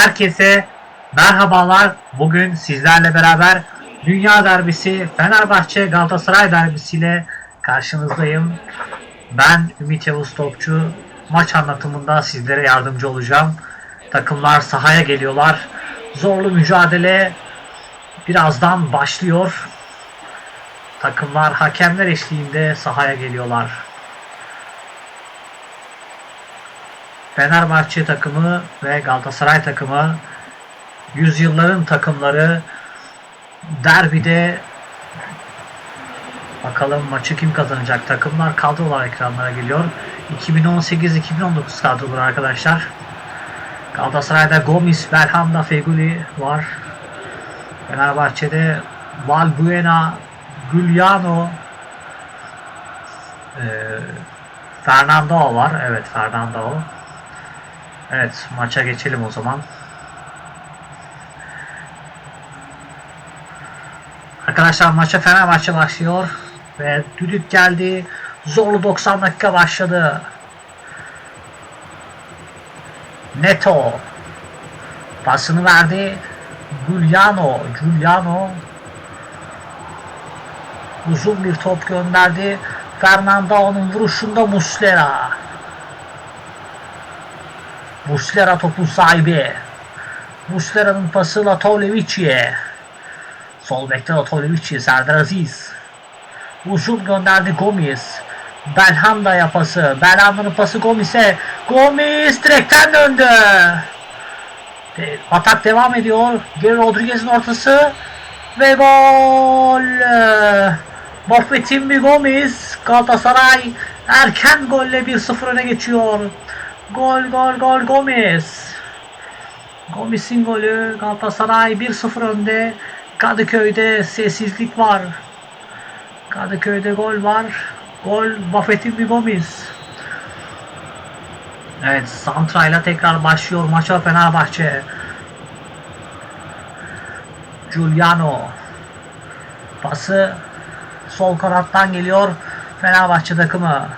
Herkese merhabalar. Bugün sizlerle beraber Dünya Derbisi Fenerbahçe Galatasaray derbisiyle karşınızdayım. Ben Ümit Yavuz Topçu. Maç anlatımında sizlere yardımcı olacağım. Takımlar sahaya geliyorlar. Zorlu mücadele birazdan başlıyor. Takımlar hakemler eşliğinde sahaya geliyorlar. Fenerbahçe takımı ve Galatasaray takımı yüzyılların takımları derbide. Bakalım maçı kim kazanacak? Takımlar kadrolar ekranlara geliyor. 2018-2019 kadroları arkadaşlar. Galatasaray'da Gomis, Belhanda, Feguli var. Fenerbahçe'de Valbuena, Giuliano e, Fernando var. Evet Fernando Evet maça geçelim o zaman. Arkadaşlar maça Fenerbahçe başlıyor. Ve düdük geldi. Zorlu 90 dakika başladı. Neto. Pasını verdi. Giuliano. Giuliano. Uzun bir top gönderdi. Fernando'nun vuruşunda Muslera. Muslera topun sahibi. Muslera'nın pası Latovlevici'ye. Sol bekte Latovlevici, Serdar Aziz. Uzun gönderdi Gomis. Belhanda pası. Belhanda'nın pası Gomis'e. Gomis direkten döndü. Atak devam ediyor. Geri Rodriguez'in ortası. Ve gol. Moffet'in bir Gomis. Galatasaray erken golle 1-0 öne geçiyor. Gol gol gol Gomis. Gomis'in golü Galatasaray 1-0 önde. Kadıköy'de sessizlik var. Kadıköy'de gol var. Gol Buffett'in bir Gomis. Evet Santra'yla tekrar başlıyor maça Fenerbahçe. Giuliano. Pası sol kanattan geliyor Fenerbahçe takımı.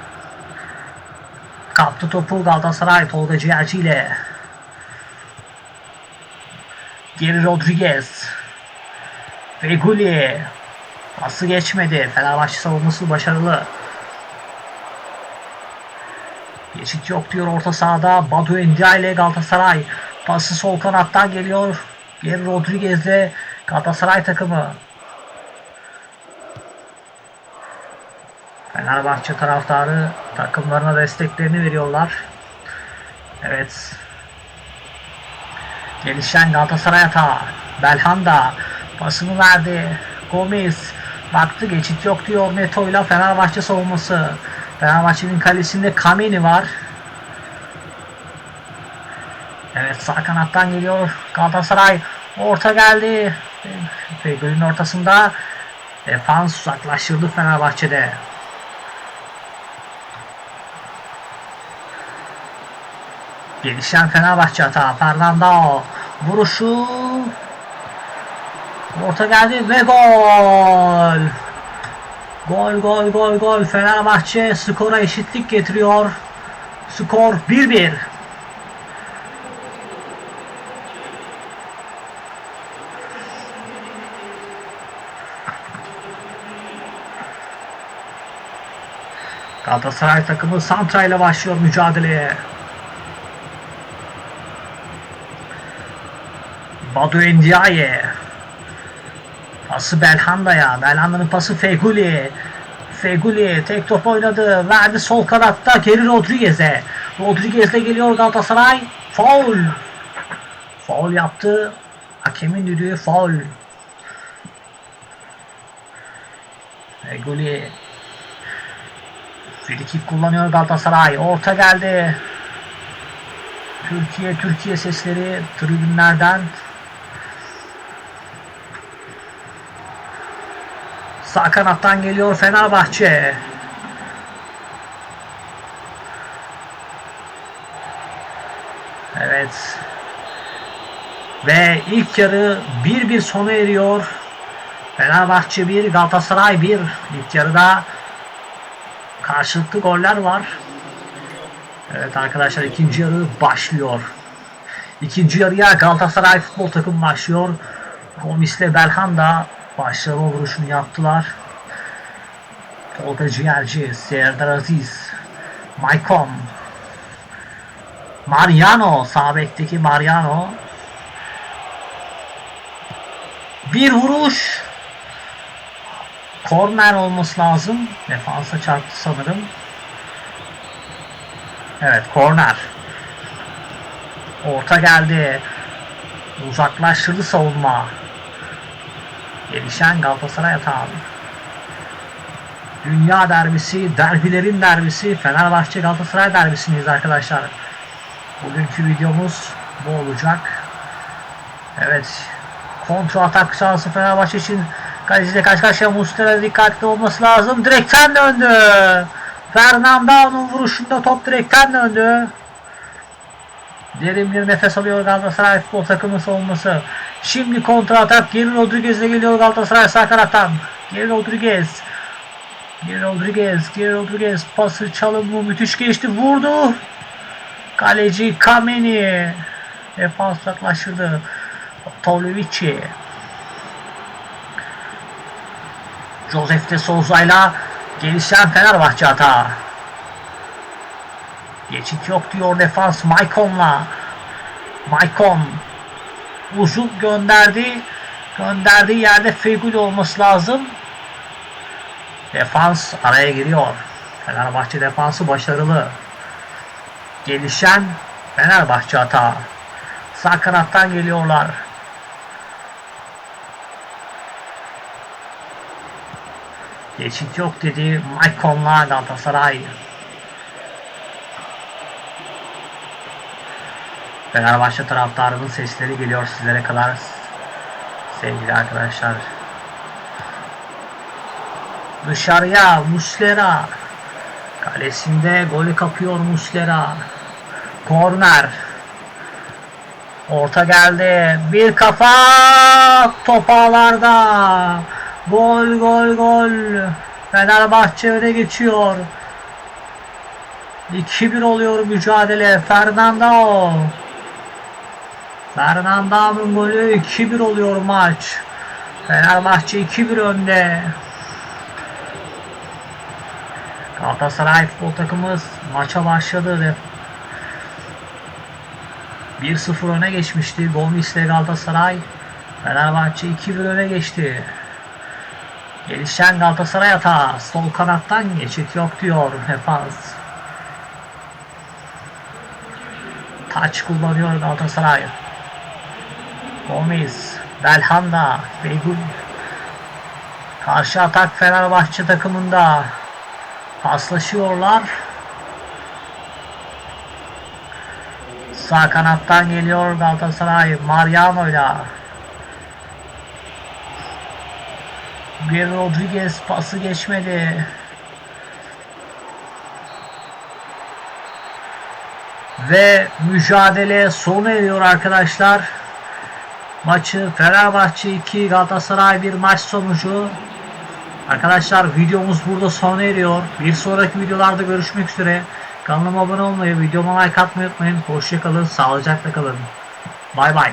Kaptı topu Galatasaray Tolga Ciğerci ile. Geri Rodriguez. Feguli. Pası geçmedi. Fenerbahçe savunması başarılı. Geçit yok diyor orta sahada. Badu Endia ile Galatasaray. Pası sol kanattan geliyor. Geri Rodriguez'le Galatasaray takımı. Fenerbahçe taraftarı takımlarına desteklerini veriyorlar. Evet. Gelişen Galatasaray atağı. Belhanda pasını verdi. Gomis baktı geçit yok diyor Neto ile Fenerbahçe savunması. Fenerbahçe'nin kalesinde Kameni var. Evet sağ kanattan geliyor Galatasaray. Orta geldi. Fegül'ün ortasında defans uzaklaştırdı Fenerbahçe'de. Gelişen Fenerbahçe hata. Fernando vuruşu orta geldi ve gol. Gol gol gol gol. Fenerbahçe skora eşitlik getiriyor. Skor 1-1. Galatasaray takımı Santra ile başlıyor mücadeleye. Badu Endiaye. Pası Belhanda'ya. Belhanda'nın pası Feguli. Feguli tek top oynadı. Verdi sol kanatta geri Rodriguez'e. Rodriguez'le geliyor Galatasaray. Foul. Foul yaptı. Hakemin düdüğü foul. Feguli. Frikik kullanıyor Galatasaray. Orta geldi. Türkiye Türkiye sesleri tribünlerden Sağ kanattan geliyor Fenerbahçe. Evet. Ve ilk yarı 1-1 sona eriyor. Fenerbahçe 1, Galatasaray 1. İlk yarıda karşılıklı goller var. Evet arkadaşlar ikinci yarı başlıyor. İkinci yarıya Galatasaray futbol takımı başlıyor. Gomis ile Başlama vuruşunu yaptılar. Tolga Ciğerci, Serdar Aziz, Maicon, Mariano, sağ Mariano. Bir vuruş. Korner olması lazım. Defansa çarptı sanırım. Evet korner. Orta geldi. Uzaklaştırdı savunma. Gelişen Galatasaray atağı. Dünya derbisi, derbilerin derbisi, Fenerbahçe Galatasaray derbisindeyiz arkadaşlar. Bugünkü videomuz bu olacak. Evet. Kontra atak şansı Fenerbahçe için kaleciyle karşı karşıya Muslera dikkatli olması lazım. Direkten döndü. Fernando'nun vuruşunda top direkten döndü. Derin bir nefes alıyor Galatasaray futbol takımı savunması. Şimdi kontra atak Geri Rodriguez'le geliyor Galatasaray sağ kanattan. Geri Rodriguez. Geri Rodriguez. Geri Rodriguez pası çalımı müthiş geçti. Vurdu. Kaleci Kameni. Defans uzaklaştırdı. Tavlevici. Josef de Souza'yla gelişen Fenerbahçe hata. Geçit yok diyor defans Maicon'la. Maicon uzun gönderdi. Gönderdiği yerde Fegül olması lazım. Defans araya giriyor. Fenerbahçe defansı başarılı. Gelişen Fenerbahçe hata. Sağ kanattan geliyorlar. Geçit yok dedi Maicon'la Galatasaray. Fenerbahçe taraftarının sesleri geliyor sizlere kadar sevgili arkadaşlar. Dışarıya Muslera kalesinde golü kapıyor Muslera. Korner. Orta geldi. Bir kafa top ağlarda. Gol gol gol. Fenerbahçe öne geçiyor. 2-1 oluyor mücadele. Fernando. Fernando'nun golü 2-1 oluyor maç. Fenerbahçe 2-1 önde. Galatasaray futbol takımı maça başladı. 1-0 öne geçmişti. Gomis ile Galatasaray. Fenerbahçe 2-1 öne geçti. Gelişen Galatasaray atağı. Sol kanattan geçit yok diyor defans. Taç kullanıyor Galatasaray. Gomis, Belhanda, Beygul. Karşı atak Fenerbahçe takımında. Paslaşıyorlar. Sağ kanattan geliyor Galatasaray. Mariano ile. Bir Rodriguez pası geçmedi. Ve mücadele sona eriyor arkadaşlar. Maçı Fenerbahçe 2 Galatasaray 1 maç sonucu. Arkadaşlar videomuz burada sona eriyor. Bir sonraki videolarda görüşmek üzere. Kanalıma abone olmayı, videoma like atmayı unutmayın. Hoşçakalın, sağlıcakla kalın. Bay bay.